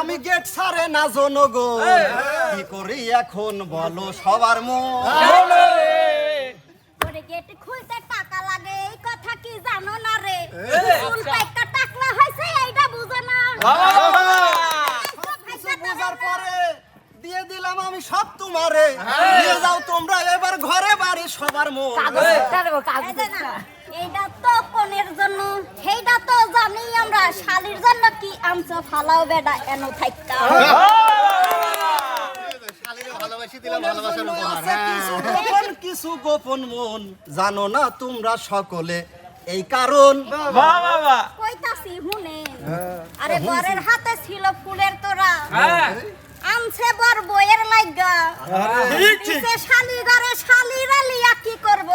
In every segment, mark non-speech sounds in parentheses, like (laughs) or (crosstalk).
আমি গেট সারে না জনগো। কি করি এখন বলো সবার মন? গেট খুলতে টাকা লাগে এই কথা কি জানো না রে? চুল পাইকা টাকলা হয়েছে এইটা বুঝো না। বুঝার পরে দিয়ে দিলাম আমি সব তোমারে। নিয়ে যাও তোমরা এবার ঘরে বাড়ি সবার মন। এইটা তো কোনের জন্য সেইটা তো জানি আমরা শালির জন্য কি আনছো? ফালাও বেডা এন থাইকা। কিছু গোপন কিছু গোপন মন। জানো না তোমরা সকলে এই কারণ। কইতাছি হুনে আরে বরের হাতে ছিল ফুলের তোরা আনছে বর বইয়ের লাগা দিছে শালি ঘরে শালিরা লিয়া কি করব?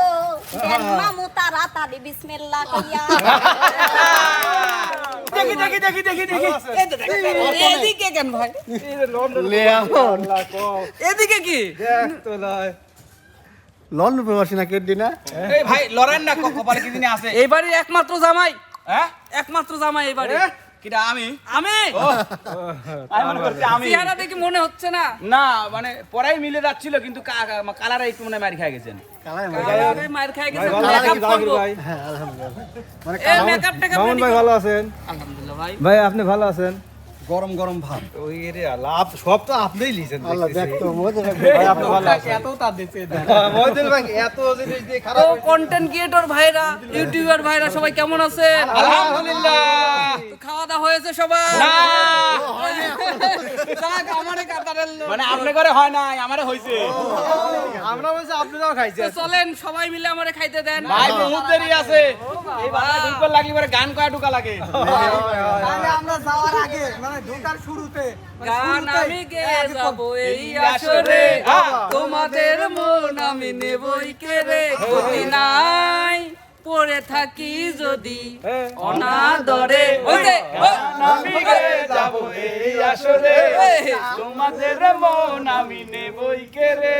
মামু তাড়াতাড়ি বিসমিল্লাহ কইয়া। (laughs) দেখি দেখি দেখি। এদিকে কেন ভাই? এদিকে কি? লন প্রবাসী না কেট দিনা এই ভাই লড়ান না ক- কপালে কি দিনে আছে এইবারই একমাত্র জামাই। হ্যাঁ? একমাত্র জামাই এইবারে বাড়ি কিটা আমি? আমি? (laughs) আমি মনে করছি আমি। চেহারা দেখি মনে হচ্ছে না। না মানে পরাই মিলে যাচ্ছিল কিন্তু কালারে একটু মনে হয় মারি খাই গেছেন। হ্যাঁ ভাই ভালো আছেন? আলহামদুলিল্লাহ ভাই। ভাই আপনি ভালো আছেন? গরম গরম ভাব। ওই রে লাভ সব তো আপনিই লিছেন আল্লাহ দেখতো মজা ভাই আপনি ভালো আছেন। এত তা দিতে মজদুল ভাই এত জিনিস দিয়ে তো কন্টেন্ট ক্রিয়েটর ভাইরা ইউটিউবার ভাইরা সবাই কেমন আছেন? আলহামদুলিল্লাহ। খাওয়া দাওয়া হয়েছে সবাই। না। (laughs) যাক, আমারে কাতারের লোক। মানে আপনার ঘরে হয় নাই আমারে হইছে আমরা বলছি আপনারাও খাইছেন। তো চলেন সবাই মিলে আমারে খাইতে দেন। ভাই বহুত দেরি আছে। এই বাবা ঢুকবার লাগি পরে গান কয়া ঢুকা লাগে। আমরা যাওয়ার আগে মানে ঢোকার শুরুতে গান আমি গে যাব এই আসরে। তোমাদের মন আমি নেবই কেড়ে ক্ষতি নাই পড়ে থাকি যদি অনাদরে আমি গে যাব এই আসরে তোমাদের মন আমি নেবই কে রে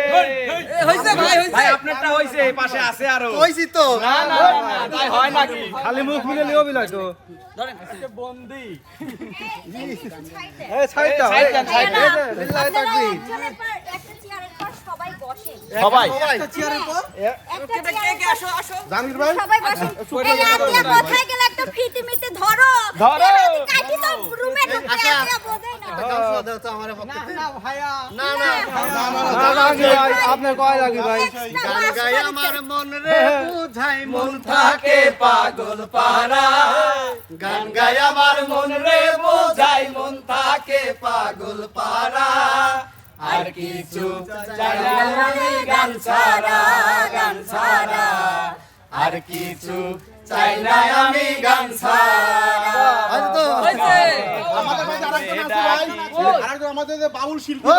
হইছে ভাই হইছে ভাই আপনারটা হইছে এই পাশে আছে আরও কইছি তো না না হয় নাকি খালি মুখ মিলে লিও বিলাই তো ধরেন এই সাইড দেন। লিল্লাহি তাকবীর একজনের পর একটা চেয়ারের পর সবাই জাহাঙ্গীর ভাই কোথায় গেলে একটা ফিতে মিতে ধরো ধরো। রুমে আপনার কয় লাগি ভাই আমার মন রে বুঝাই মন থাকে পাগল পারা গান গায় আমার মন রে বোঝাই মন থাকে পাগল পারা আর কিছু চাই না আমি গান ছাড়া গান ছাড়া। আর কিছু চাই না আমি গান আমাদের বাউল শিল্পী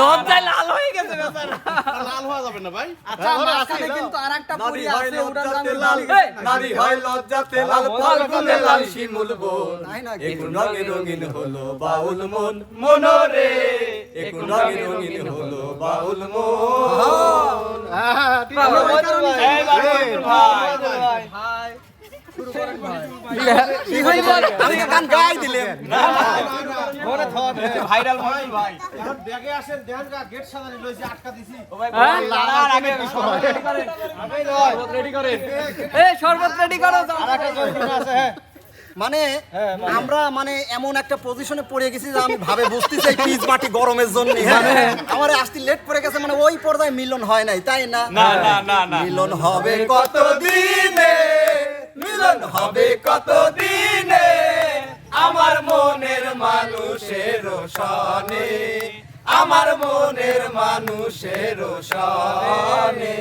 লজ্জায় লাল হয়ে গেছে লাল হওয়া যাবে না ভাই। কিন্তু আরেকটা পুরি আছে ওটার নাম নারী হয় লজ্জাতে লাল ফাল্গুনে লাল শিমুল বন রঙে রঙিন হলো বাউল মন মনরে। একটু রঙে রঙিন হলো বাউল মন ভাই। ভাইরাল বাবুল ভাই। ব্যাগে আসেন দেন গেট সাজানি লইছি আটকা দিছি। হ্যাঁ? লাড়ার আগে রেডি করেন। এই শরবত রেডি করো যাও। মানে আমরা মানে এমন একটা পজিশনে পড়ে গেছি যে আমি ভাবে বুঝতেছি এই পিচ মাটি গরমের জন্য। আমার আসতে লেট পড়ে গেছে মানে ওই পর্যায়ে মিলন হয় নাই তাই না? না না না না। মিলন হবে কত দিনে মিলন হবে কত দিনে আমার মনের মানুষের সনে আমার মনের মানুষের সনে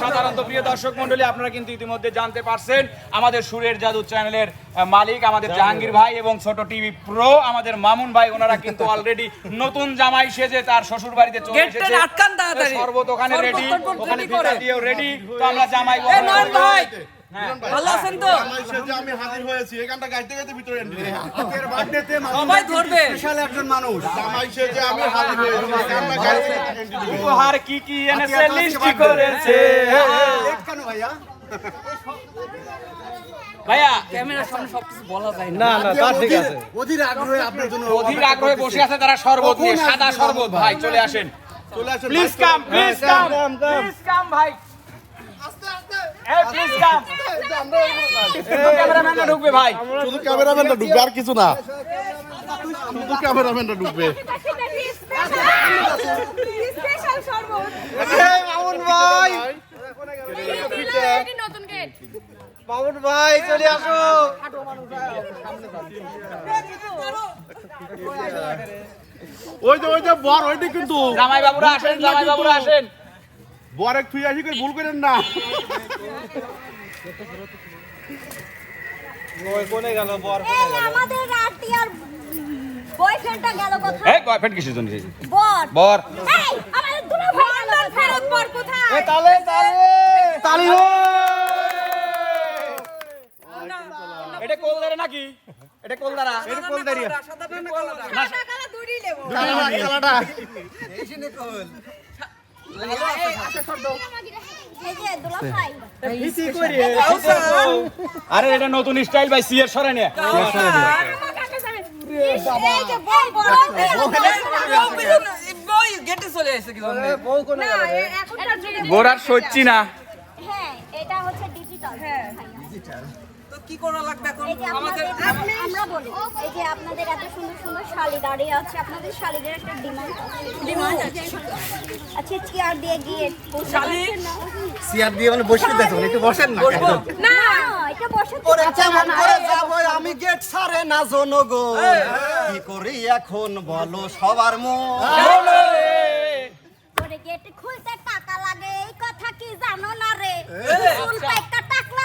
সাধারণত প্রিয় দর্শক মন্ডলী আপনারা কিন্তু ইতিমধ্যে জানতে পারছেন আমাদের সুরের জাদু চ্যানেলের মালিক আমাদের জাহাঙ্গীর ভাই এবং ছোট টিভি প্রো আমাদের মামুন ভাই ওনারা কিন্তু (laughs) অলরেডি নতুন জামাই সেজে তার শ্বশুর বাড়িতে চলে এসেছে। ওখানে রেডি ওখানে দিয়েও রেডি তো আমরা জামাই ভাই! ভালো আছেন তো? যে আমি হাজির হয়েছি এই গানটা গাইতে গাইতে ভিতরে এন্ট্রি সবাই ধরবে। একজন মানুষ। জামাই যে আমি হাজির হয়েছি গানটা গাইতে গাইতে উপহার কি কি এনেছে লিস্ট করেছে? কেন ভাইয়া? ভাইয়া ক্যামেরার সামনে সবকিছু বলা যায় না। না না তা ঠিক আছে। অধীর আগ্রহে আপনার জন্য অধীর আগ্রহে বসে আছে তারা শরবত নিয়ে সাদা শরবত ভাই চলে আসেন। চলে আসেন please come please come please come ভাই এই প্লিজ কাম ক্যামেরাম্যানরা ঢুকবে ভাই। শুধু ক্যামেরাম্যানটা ঢুকবে আর কিছু না। শুধু ক্যামেরাম্যানটা ঢুকবে। স্পেশাল শরবত। এই মামুন ভাই। মামুন ভাই চলে আসো। ওই যে ওই যে বর ওইটা কিন্তু। জামাই বাবুরা আসেন জামাই বাবুরা আসেন। বর এক থুই আসি করে ভুল করেন না। কোনে গেল বর এই আমাদের আরটিআর বয়ফ্রেন্ডটা গেল কোথায়? এই বয়ফ্রেন্ড কিসের জন্য? এসেছে? বর। বর। এই আমাদের দুলা ভাই গেল ফেরত বর কোথায়? তালে তালে তালি। হো এটা কোলদারে নাকি? এটা কোলদারা? এটা আরে এটা নতুন স্টাইল ভাই সিএর সরে নিয়ে গোড়ার সচ্ছি না হ্যাঁ এটা হচ্ছে ডিজিটাল তো কি করা লাগবে এখন? আমাদের আমরা বলি এই যে আপনাদের এত সুন্দর সুন্দর শাড়ি দাঁড়িয়ে আছে আপনাদের শাড়িদের একটা ডিমান্ড ডিমান্ড আছে। আচ্ছা চেয়ার দিয়ে গিয়ে শালি? চেয়ার দিয়ে মানে বসে দেখুন একটু বসেন না বসবো? না। এটা বসে ওরে কেমন করে যাব আমি গেট সারে না জনগো কি করি এখন বলো সবার মন? করে গেট খুলতে টাকা লাগে এই কথা কি জানো না রে? চুল পাইকা টাকলা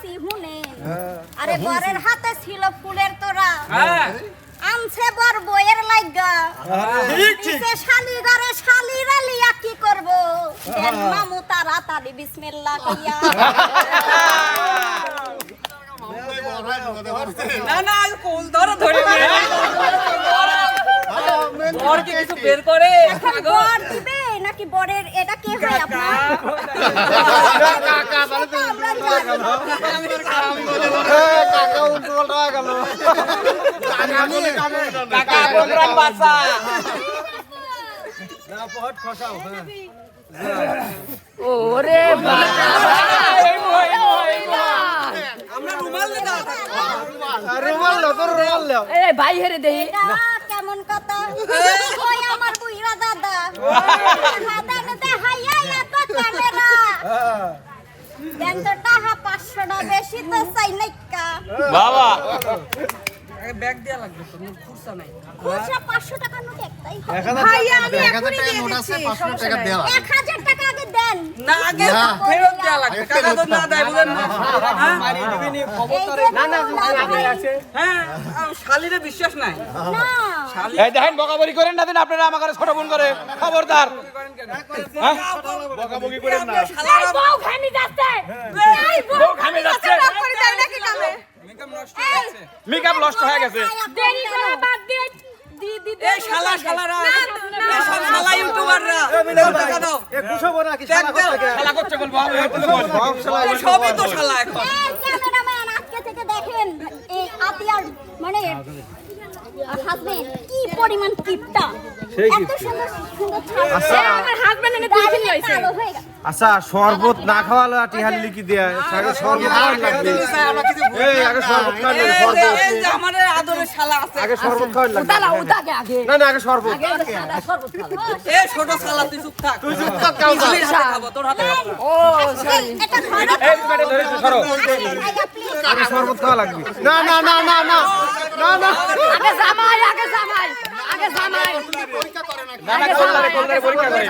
বাহ হুনে। আরে বরের হাতে ছিল ফুলের তোরা হ্যাঁ। আনছে বর বইয়ের লাগা ঠিক ঠিক। নিচে শালি ঘরে শালিরা লিয়া কি করব? দেন মামু তাড়াতাড়ি বিসমিল্লাহ কইয়া। না না আজ কোল ধরো ধরে বর কি কিছু বের করে? বর দিবে? নাকি বরের? এটা কে হয় আপনার? আমরা জানি। কাকা উল্টো পাল্টা গেল। কাকা বাসা না বহুত খসাও হ্যাঁ। ওরে আমরা রুমাল রুমাল রুমাল ভাই হেরে দেই। কেমন কথা? বাবা ব্যাগ দেয়া লাগবে তো খুরসা নাই খুচরা পাঁচশো টাকার নোট একটাই হবে। এক আমি এক হাজার টাকা নোট আছে পাঁচশো টাকা দেওয়া এক হাজার টাকা আগে দেন না আগে ফেরত দেয়া লাগবে টাকা তো না দেয় বুঝেন না হ্যাঁ? মারি দিবি খবর এই তো যে না না হ্যাঁ শালিরে বিশ্বাস নাই এই দেখেন বকাবরি করেন না দিন আপনারা আমাকে ছোট ফোন করে। খবরদার। হ্যাঁ? বকাবকি করেন না। এই বউ ঘামি যাচ্ছে। এই বউ ঘামে যাচ্ছে। মেকআপ নষ্ট হয়ে গেছে। দেরি করে বাদ দিয়ে দি দি এই শালা শালারা। সব শালা ইউটিউবাররা। এ কুশো বনা কি দেখ শালা করতে বলব আমি হয়তো বলব। সব শালা এই সবই তো শালা এখন। এই ক্যামেরাম্যান আজকে থেকে দেখেন এই আতিয়ার মানে হাজবেন্ড কি পরিমাণ কিপটা? এত সুন্দর সুন্দর ছাড় আমার হাজবেন্ড এনে টিফিন লইছে কালো হয়ে গেছে আচ্ছা শরবত না খাওয়ালো আর টিহালি লিখি দিয়া আগে শরবত খাওয়ার লাগবে এই আগে শরবত খাওয়ার লাগবে শরবত এই যে আমাদের আদরের শালা আছে আগে শরবত খাওয়ার লাগবে না না আগে শরবত এ ছোট শালা তুই চুপ থাক তুই চুপ থাক খাব তোর হাতে খাব। এই, এটা ধরো এই ব্যাটে ধরেছে সরো আগে শরবত খাওয়া লাগবে না না না না না না না আগে জামাই আগে জামাই আগে জামাই না না কোলদারে কোলদারে পরীক্ষা করে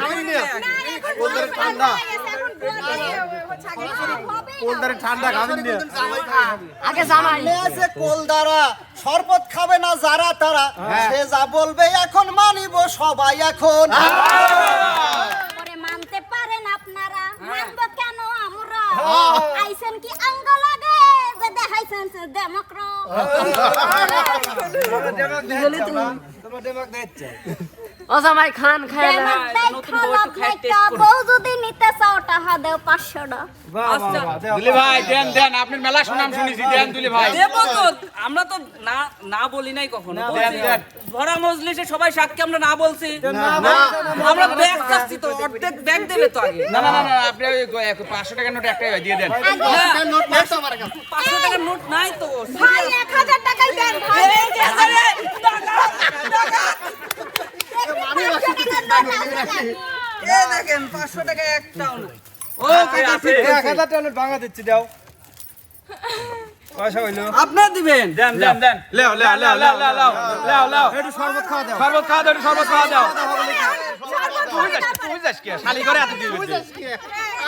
এখন ঠান্ডা কোনটারে ঠান্ডা খাবেন আগে জামাই আছে কোল দ্বারা শরবত খাবে না যারা তারা। সে যা বলবে এখন মানিব সবাই এখন। মানতে পারেন আপনারা। মানবো কেন আমরা? আইছেন কি আঙ্গ লাগে? যে দেখাইছেন সে দেমক্র। তোমার দেখছে ও জামাই খান খায় দেখ নতুন বউ বউ যদি নিতে চাও টাকা দেও পাঁচশো টাকা বাহ আচ্ছা। বাহ বাহ দুলি ভাই দেন দেন আপনার মেলা সুনাম শুনেছি দেন দুলি ভাই দেবো তো আমরা তো না না বলি নাই কখনো দেন, দেন। ভরা মজলিসে সবাই সাক্ষী আমরা না বলছি আমরা ব্যাগ চাচ্ছি তো অর্ধেক ব্যাগ দেবে তো আগে না না না না আপনি ওই পাঁচশো টাকার নোট একটাই দিয়ে দেন পাঁচশো টাকার নোট নাই তো ভাই এক হাজার টাকাই দেন ভাই এ দেখেন পাঁচশো টাকা একটাও না ও কাকা ঠিক এক হাজার টাকা ভাঙা দিচ্ছি দাও। আপনার দিবেন? দেন দেন দেন। লেও লেও লেও লেও লেও লেও লেও। একটু শরবত খাওয়া দাও শরবত খাওয়া দাও একটু শরবত খাওয়া দাও।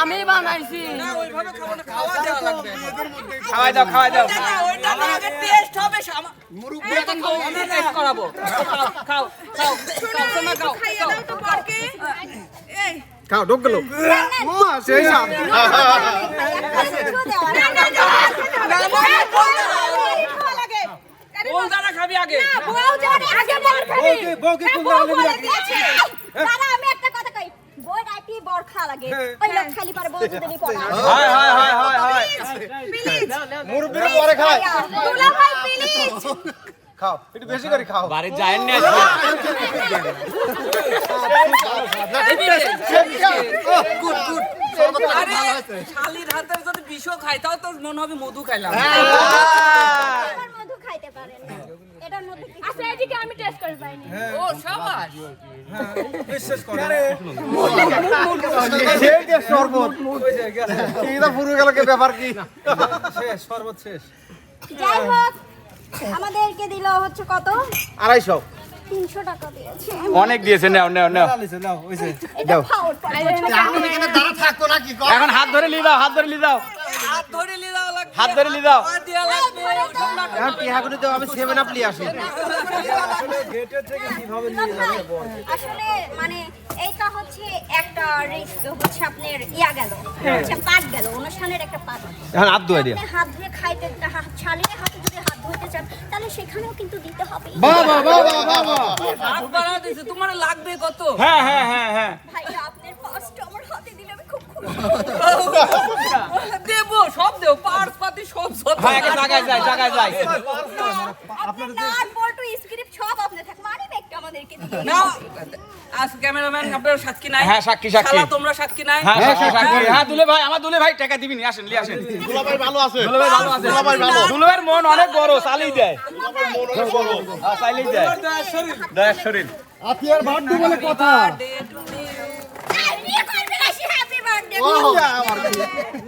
আমি বানাইছি। খাওয়াই দাও খাওয়াই দাও। করাবো। খাও খাও খাও খাও ঢোকলো সেই খাবি আগে। বউকে বউকে বড় খা লাগে। ওই লোক খালি পারে বউ যদি পড়া। (laughs) হায় হায় হায় হায় হায়। মুরব্বির পরে খায়। দুলা ভাই প্লিজ খাও একটু বেশি করে খাও। বাড়ি যায় না গুড গুড শালির হাতের যদি বিষও খাই তাও তো মনে হবে মধু খাইলাম। মধু খাইতে পারেন না। এটার মধ্যে আচ্ছা এদিকে আমি টেস্ট করে পাইনি। ও সাবাস। বিশ্বাস করে সেই যে শরবত। এইটা পুরো গেল কে ব্যাপার কি? শেষ শরবত শেষ। যাই হোক আমাদেরকে দিল হচ্ছে কত? টাকা দিয়েছে। অনেক দিয়েছে নাও নাও নাও। নাও ওইছে এটা এখন হাত ধরে লি দাও হাত ধরে লি দাও হাত ধরে যাওয়া লাগবে হাত ধরে লি দাও এখন টিহাগুড়ি তো আমি সেভেন আপ নিয়ে আসি। গেটের থেকে কীভাবে নিয়ে যাবে আসলে মানে এইটা হচ্ছে একটা রিস্ক হচ্ছে আপনার ইয়া গেল হচ্ছে পাট গেল অনুষ্ঠানের একটা পাট এখন হাত ধুয়ে দিও। হাত ধুয়ে খাইতে হাত ছাড়িয়ে হাতে যদি হাত ধুতে চান তাহলে সেখানেও কিন্তু দিতে হবে। বাবা বাবা বাবা হাত বাড়া দিছে তোমার লাগবে কত? হ্যাঁ হ্যাঁ হ্যাঁ হ্যাঁ। ভাই আপনার আমার হাতে দিলে আমি খুব খুশি। (laughs) সব দেবো পার্স পাতি সব সব হ্যাঁ একে জায়গায় যায় জায়গায় যায়। আপনার বল্টু স্ক্রিপ্ট সব আপনি থাক মানে ব্যাগটা আমাদেরকে দিয়ে না আজ ক্যামেরাম্যান আপনার সাক্ষী নাই। হ্যাঁ, সাক্ষী, সাক্ষী। শালা, তোমরা সাক্ষী নাই? হ্যাঁ সাক্ষী, সাক্ষী। হ্যাঁ। দুলে ভাই আমার দুলে ভাই টাকা দিবি নি আসেন লি আসেন। দুলাভাই ভালো আছে। দুলে ভাই ভালো আছে। দুলে ভাইয়ের মন অনেক বড় চালিয়ে দেয়। হ্যাঁ, চালিয়ে দেয়। দয়ার শরীর। আতিয়ার ভাড্ডু বলে কথা।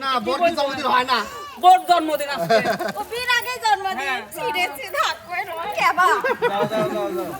না বোর জন্মদিন হয় না। বোর জন্মদিন আছে ও বিরাগে জন্মদিন। হ্যাঁ। ছিড়েছি থাকবে কেবা দাও দাও দাও।